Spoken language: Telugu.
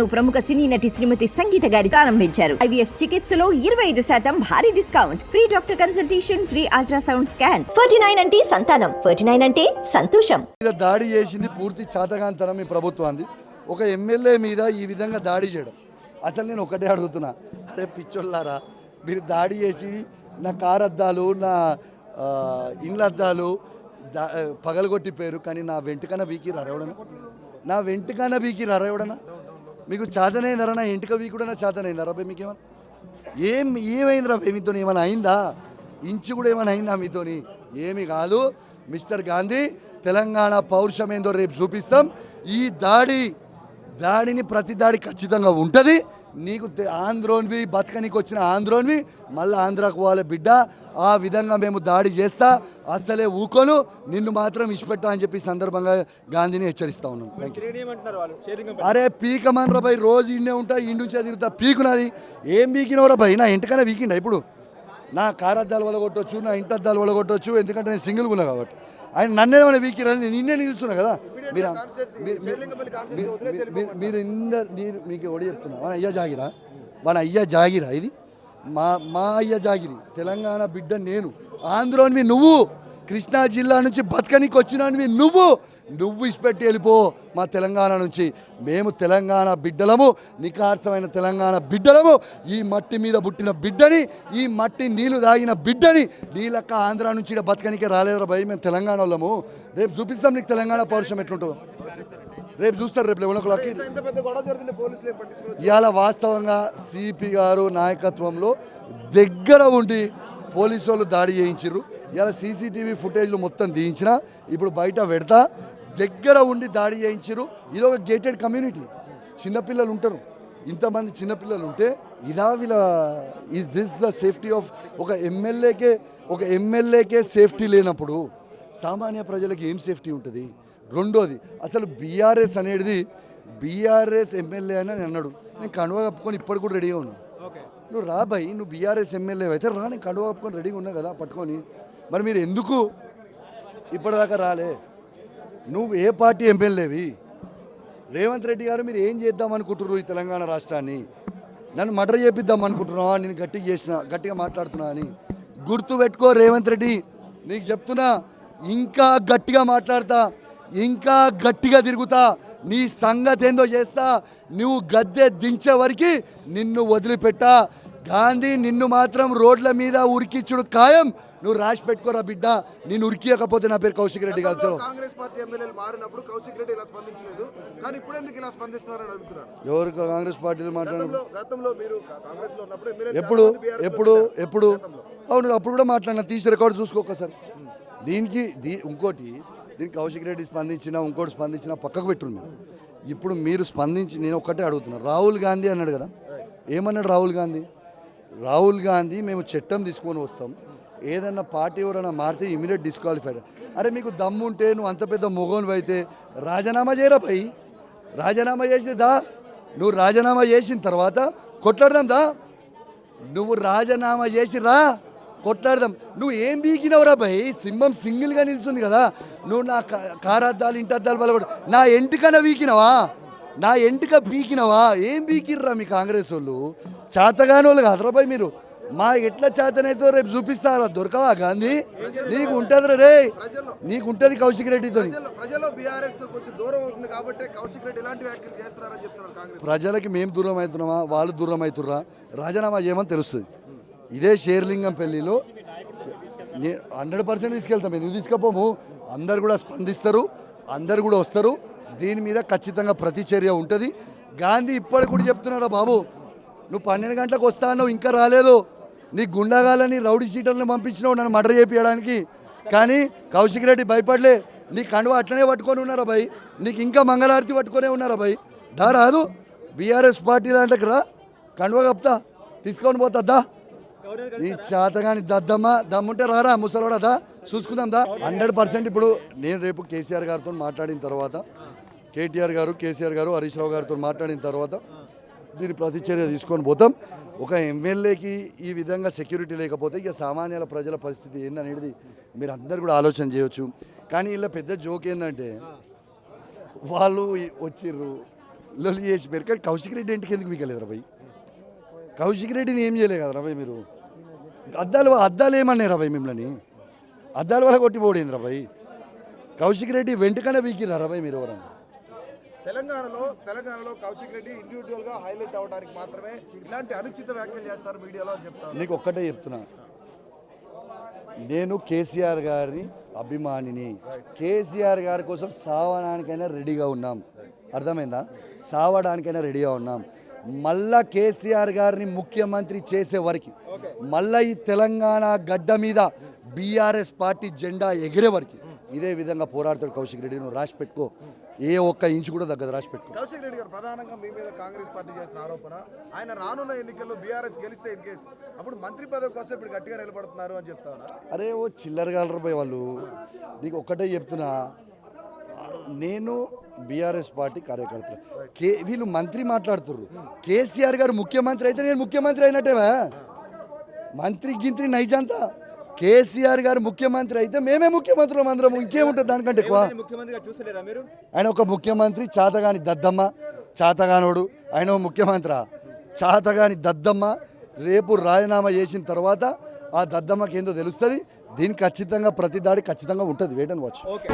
ప్రముఖ సినీ నటి శ్రీమతి సంగీత గారి ప్రారంభించారు. ఐవీఎఫ్ చికిత్సలో ఇరవై ఐదు శాతం భారీ discount. Free doctor consultation free ultrasound scan. Forty nine అంటే సంతానం. ఫోర్టీ నైన్ అంటే సంతోషం. దాడి చేసింది పూర్తి చాతగాంతనం ఈ ప్రభుత్వాన్ని ఒక ఎమ్మెల్యే మీద ఈ విధంగా దాడి చేయడం. అసలు నేను ఒకటే అడుగుతున్నా. అదే పిచ్చోళ్ళారా మీరు దాడి చేసి నా కారు అద్దాలు నా ఇండ్ల అద్దాలు పగలగొట్టి పేరు కానీ నా వెంటకన బీకి రరవడనా నా వెంటకన బీకి రరవడనా మీకు చాతనైందరా నా ఇంటిక వీకుడనా రాబాయ్ మీకు ఏమన్నా? ఏం ఏమైందిరా రాబాయ్ మీతో ఏమైనా అయిందా? ఇంచు కూడా ఏమైనా అయిందా మీతోని? ఏమి కాదు. మిస్టర్ గాంధీ తెలంగాణ పౌరుషం ఏందో రేపు చూపిస్తాం. ఈ దాడి దాడిని ప్రతి దాడి ఖచ్చితంగా ఉంటుంది. నీకు ఆంధ్రోన్వి బతకనికి వచ్చిన ఆంధ్రోన్వి మళ్ళీ ఆంధ్రాకు పోవాలి బిడ్డ. ఆ విధంగా మేము దాడి చేస్తా అసలే ఊకోను నిన్ను మాత్రం ఇష్టపెట్టా అని చెప్పి సందర్భంగా గాంధీని హెచ్చరిస్తా ఉన్నాం. అరే పీకమనరా భయ్ రోజు ఇండే ఉంటా ఇండుంచే తిరుగుతా పీకునది ఏం పీకినవరా భయ్ నా ఇంటికన్నా పీకిండా ఇప్పుడు? నా కారద్దాలు వలగొట్టొచ్చు నా ఇంటి అద్దాలు వలగొట్టొచ్చు ఎందుకంటే నేను సింగిల్గా ఉన్నా కాబట్టి. ఆయన నన్నేమైనా వీకిరని నేను నిన్నే నిలుస్తున్నా కదా. మీరు మీరు- మీరు- ఇందరు మీకు ఒడి చెప్తున్నా. మన అయ్యా జాగిరా. మన అయ్యా జాగిరా. ఇది మా మా అయ్య జాగిరి. తెలంగాణ బిడ్డ నేను. ఆంధ్రోనివి నువ్వు. కృష్ణా జిల్లా నుంచి బతకనికి వచ్చినవి నువ్వు. నువ్వు ఇసిపెట్టి వెళ్ళిపో మా తెలంగాణ నుంచి. మేము తెలంగాణ బిడ్డలము నికార్సమైన తెలంగాణ బిడ్డలము. ఈ మట్టి మీద పుట్టిన బిడ్డని ఈ మట్టి నీళ్ళు తాగిన బిడ్డని నీలక్క ఆంధ్ర నుంచి బతకనికే రాలేదురా భయ్ మేము తెలంగాణ వాళ్ళము. రేపు చూపిస్తాం నీకు తెలంగాణ పౌరుషం ఎట్లుంటుందో. రేపు చూస్తారు రేపు లెవెన్ ఓ క్లాక్కి పట్టించుకోవచ్చు ఇవాళ వాస్తవంగా సిపి గారు నాయకత్వంలో దగ్గర ఉండి పోలీసు వాళ్ళు దాడి చేయించారు ఇలా సీసీటీవీ ఫుటేజ్లు మొత్తం తీయించిన ఇప్పుడు బయట పెడతా దగ్గర ఉండి దాడి చేయించారు ఇది ఒక గేటెడ్ కమ్యూనిటీ చిన్నపిల్లలు ఉంటారు. ఇంతమంది చిన్నపిల్లలు ఉంటే ఇదా వీళ్ళ is this the safety of ఒక ఎమ్మెల్యేకే ఒక ఎమ్మెల్యేకే సేఫ్టీ లేనప్పుడు సామాన్య ప్రజలకు ఏం సేఫ్టీ ఉంటుంది? రెండోది అసలు బీఆర్ఎస్ అనేది బీఆర్ఎస్ ఎమ్మెల్యే అని అన్నాడు నేను కనువ కప్పుకొని ఇప్పటికి కూడా రెడీగా ఉన్నాను నువ్వు రా భయ్ నువ్వు బీఆర్ఎస్ ఎమ్మెల్యే అయితే రా నేను కప్పుకొని రెడీగా ఉన్నా కదా పట్టుకొని. మరి మీరు ఎందుకు ఇప్పటిదాకా రాలే? నువ్వు ఏ పార్టీ ఎమ్మెల్యేవి? రేవంత్ రెడ్డి గారు మీరు ఏం చేద్దాం అనుకుంటున్నారు ఈ తెలంగాణ రాష్ట్రాన్ని? నన్ను మర్డర్ చేపిద్దాం అనుకుంటున్నావా? నేను గట్టిగా చేసిన గట్టిగా మాట్లాడుతున్నా అని. గుర్తు పెట్టుకో రేవంత్ రెడ్డి నీకు చెప్తున్నా ఇంకా గట్టిగా మాట్లాడతా. ఇంకా గట్టిగా తిరుగుతా. నీ సంగతి ఏందో చేస్తా. నువ్వు గద్దె దించే వరకు నిన్ను వదిలిపెట్టా. గాంధీ నిన్ను మాత్రం రోడ్ల మీద ఉరికిచ్చుడు ఖాయం. నువ్వు రాసి పెట్టుకోరా బిడ్డ. నేను ఉరికియకపోతే నా పేరు కౌశిక్ రెడ్డి కాదు. చలో. కాంగ్రెస్ పార్టీ ఎమ్మెల్యేలు మారినప్పుడు కౌశిక్ రెడ్డి ఇలా స్పందించలేదు. కానీ ఇప్పుడు ఎందుకు ఇలా స్పందిస్తున్నారని అడుగుతున్నారు? ఎవరు కాంగ్రెస్ పార్టీలు మాట్లాడినప్పుడు గతంలో గతంలో మీరు కాంగ్రెస్లో ఉన్నప్పుడు ఎమ్మెల్యేలు ఎప్పుడు? ఎప్పుడు. ఎప్పుడు. అవును అప్పుడు కూడా మాట్లాడినా. తీసి రికార్డు చూసుకో ఒకసారి దీనికి ఇంకోటి దీనికి కౌశిక్ రెడ్డి స్పందించినా ఇంకోటి స్పందించిన పక్కకు పెట్టున్నారు ఇప్పుడు మీరు స్పందించి నేను ఒక్కటే అడుగుతున్నా. రాహుల్ గాంధీ అన్నాడు కదా? ఏమన్నాడు రాహుల్ గాంధీ? రాహుల్ గాంధీ మేము చట్టం తీసుకొని వస్తాం. ఏదన్నా పార్టీ ఎవరైనా మారితే ఇమీడియట్ డిస్క్వాలిఫైడ్. అరే మీకు దమ్ము ఉంటే నువ్వు అంత పెద్ద మొగోనివి అయితే రాజీనామా చేయరా పై రాజీనామా చేసి దా. నువ్వు రాజీనామా చేసిన తర్వాత కొట్లాడదాం దా. నువ్వు రాజీనామా చేసి రా. కొట్లాడదాం. నువ్వు ఏం బీకినవురా భయ్? సింహం సింగిల్గా నిలుస్తుంది కదా. నువ్వు నా కారద్దాలు ఇంటద్దాలు కూడా నా ఎంటికన వీకినవా నా ఎంటిక పీకినవా ఏం పీకిర్రా మీ కాంగ్రెస్ వాళ్ళు? చేతగాని వాళ్ళు కాదురా భయ్ మీరు. మా ఎట్లా చేతనైతే రేపు చూపిస్తారా? దొరకవా గాంధీ? నీకు ఉంటుంది రే. నీకు ఉంటుంది కౌశిక్ రెడ్డితో. ప్రజలకి మేము దూరం అవుతున్నామా? వాళ్ళు దూరం అవుతుర్రా? రాజీనామా చేయమని తెలుస్తుంది. ఇదే షేర్లింగం పెళ్ళిలో హండ్రెడ్ పర్సెంట్ తీసుకెళ్తాం. ఎందుకు తీసుకపోము? అందరు కూడా స్పందిస్తారు. అందరు కూడా వస్తారు. దీని మీద ఖచ్చితంగా ప్రతిచర్య ఉంటుంది. గాంధీ ఇప్పటికి కూడా చెప్తున్నారా బాబు నువ్వు పన్నెండు గంటలకు వస్తా అన్నావు ఇంకా రాలేదు. నీ గుండాగాలని రౌడీ సీటర్లను పంపించినావు నన్ను మర్డర్ చేపించడానికి కానీ కౌశిక్ రెడ్డి భయపడలే. నీ కండువ అట్లనే పట్టుకొని ఉన్నారా భయ్? నీకు ఇంకా మంగళారతి పట్టుకొనే ఉన్నారా భయ్? దా రాదు. బీఆర్ఎస్ పార్టీ దాంట్లోకి రా. కండువ కప్తా తీసుకొని పోతా. నీ చేతగాని దద్దమ్మ దమ్ముంటే రారా ముసలోడా దా చూసుకుందాం దా. హండ్రెడ్ పర్సెంట్ ఇప్పుడు నేను రేపు కేసీఆర్ గారితో మాట్లాడిన తర్వాత కేటీఆర్ గారు కేసీఆర్ గారు హరీష్ రావు గారితో మాట్లాడిన తర్వాత దీని ప్రతిచర్య తీసుకొని పోతాం. ఒక ఎమ్మెల్యేకి ఈ విధంగా సెక్యూరిటీ లేకపోతే ఇక సామాన్యుల ప్రజల పరిస్థితి ఏందనేది మీరు అందరు కూడా ఆలోచన చేయొచ్చు. కానీ ఇలా పెద్ద జోక్ ఏంటంటే వాళ్ళు వచ్చిర్రు లొల్లి చేసి పేరు కానీ కౌశిక్ రెడ్డి ఇంటికి ఎందుకు వీకలేదురా భయ్? కౌశిక్ రెడ్డిని ఏం చేయలేదు కదా భయ్ మీరు? అద్దాలు అద్దాలు ఏమన్నారా భయ్ మిమ్మల్ని? అద్దాల వల్ల కొట్టి పోడేంద్రా భయ్? కౌశిక్ రెడ్డి వెంటకనే వీకిరారా భయ్ మీరు ఎవరన్నా? తెలంగాణలో తెలంగాణలో కౌశిక్ రెడ్డి ఇండివిజువల్గా హైలైట్ అవడానికి మాత్రమే ఇలాంటి అనుచిత వ్యాఖ్యలు చేస్తారు మీడియాలో అని చెప్తారు. నీకు ఒక్కటే చెప్తున్నా. నేను కేసీఆర్ గారి అభిమానిని. కేసీఆర్ గారి కోసం సావడానికైనా రెడీగా ఉన్నాం. అర్థమైందా? సావడానికైనా రెడీగా ఉన్నాం. మళ్ళా కేసీఆర్ గారిని ముఖ్యమంత్రి చేసే వరకు మళ్ళా ఈ తెలంగాణ గడ్డ మీద బీఆర్ఎస్ పార్టీ జెండా ఎగిరే వరకు ఇదే విధంగా పోరాడతాడు కౌశిక్ రెడ్డి. నువ్వు రాసి పెట్టుకో. ఏ ఒక్క ఇంచు కూడా తగ్గదు రాసి పెట్టుకో. కౌశిక్ రెడ్డి గారు ప్రధానంగా మీ మీద కాంగ్రెస్ పార్టీ చేసిన ఆరోపణ ఆయన రానున్న ఎన్నికల్లో బీఆర్ఎస్ గెలిస్తే ఇన్ కేసు అప్పుడు మంత్రి పదవి కోసం ఇప్పుడు గట్టిగా నిలబడుతున్నారు అని చెప్తాను అరే ఓ చిల్లరగాలరు పోయి వాళ్ళు. నీకు ఒక్కటే చెప్తున్నా. నేను బీఆర్ఎస్ పార్టీ కార్యకర్త కే వీళ్ళు మంత్రి మాట్లాడుతుర్రు. కేసీఆర్ గారు ముఖ్యమంత్రి అయితే నేను ముఖ్యమంత్రి అయినట్టేవా మంత్రి గింత్రి నైజంతా? కేసీఆర్ గారు ముఖ్యమంత్రి అయితే మేమే ముఖ్యమంత్రులం అందరం. ఇంకేముంటుంది దానికంటే ఎక్కువ? ఆయన ఒక ముఖ్యమంత్రి చాతగాని దద్దమ్మ చాతగానోడు. ఆయన ఒక ముఖ్యమంత్రి. చాతగాని దద్దమ్మ రేపు రాజీనామా చేసిన తర్వాత ఆ దద్దమ్మకి ఏందో తెలుస్తుంది. దీనికి ఖచ్చితంగా ప్రతి దాడి ఖచ్చితంగా ఉంటుంది. Wait and watch okay.